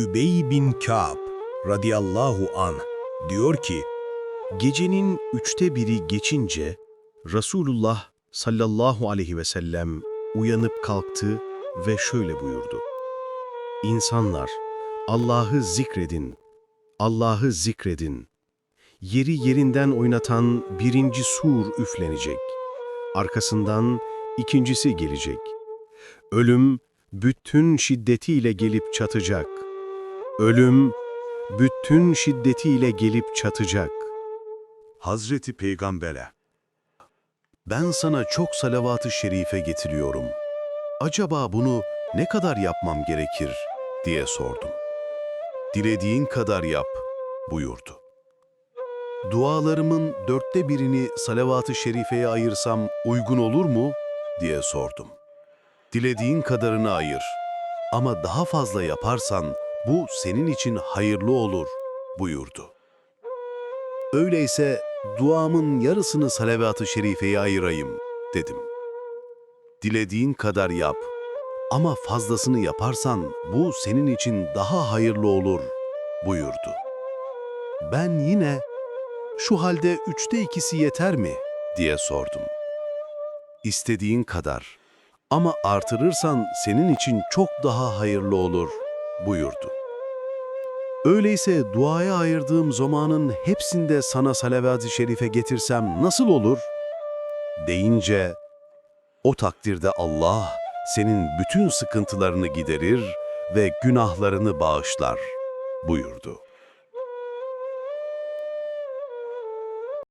Übey bin Ka'b radıyallahu an diyor ki, Gecenin üçte biri geçince Resulullah sallallahu aleyhi ve sellem uyanıp kalktı ve şöyle buyurdu. İnsanlar, Allah'ı zikredin, Allah'ı zikredin. Yeri yerinden oynatan birinci sur üflenecek. Arkasından ikincisi gelecek. Ölüm bütün şiddetiyle gelip çatacak. Ölüm bütün şiddetiyle gelip çatacak. Hazreti Peygamber'e Ben sana çok salavat-ı şerife getiriyorum. Acaba bunu ne kadar yapmam gerekir diye sordum. Dilediğin kadar yap buyurdu. Dualarımın dörtte birini salavat-ı şerifeye ayırsam uygun olur mu diye sordum. Dilediğin kadarını ayır ama daha fazla yaparsan bu senin için hayırlı olur buyurdu. Öyleyse duamın yarısını salavat-ı şerifeye ayırayım dedim. Dilediğin kadar yap ama fazlasını yaparsan bu senin için daha hayırlı olur buyurdu. Ben yine şu halde üçte ikisi yeter mi diye sordum. İstediğin kadar ama artırırsan senin için çok daha hayırlı olur buyurdu. Öyleyse duaya ayırdığım zamanın hepsinde sana salavat-ı şerife getirsem nasıl olur? Deyince, o takdirde Allah senin bütün sıkıntılarını giderir ve günahlarını bağışlar buyurdu.